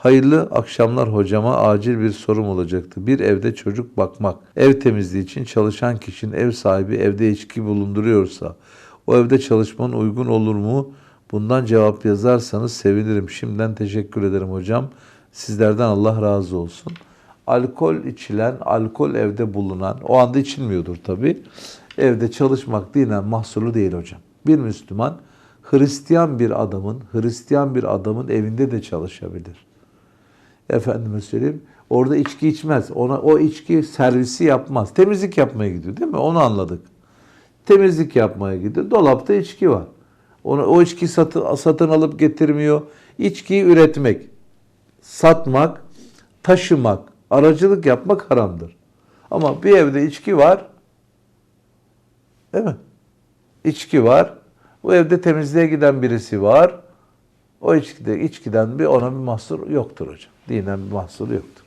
Hayırlı akşamlar hocama acil bir sorum olacaktı. Bir evde çocuk bakmak, ev temizliği için çalışan kişinin ev sahibi evde içki bulunduruyorsa o evde çalışmanın uygun olur mu? Bundan cevap yazarsanız sevinirim. Şimdiden teşekkür ederim hocam. Sizlerden Allah razı olsun. Alkol içilen, alkol evde bulunan, o anda içilmiyordur tabii. Evde çalışmak dinen mahsuru değil hocam. Bir Müslüman Hristiyan bir adamın, Hristiyan bir adamın evinde de çalışabilir. Efendime söyleyeyim. Orada içki içmez. Ona o içki servisi yapmaz. Temizlik yapmaya gidiyor değil mi? Onu anladık. Temizlik yapmaya gidiyor. Dolapta içki var. Onu o içki satın, satın alıp getirmiyor. İçkiyi üretmek, satmak, taşımak, aracılık yapmak haramdır. Ama bir evde içki var. Değil mi? İçki var. Bu evde temizliğe giden birisi var. O içkide, içkiden bir ona bir mahsur yoktur hocam. Dinen bir mahsur yoktur.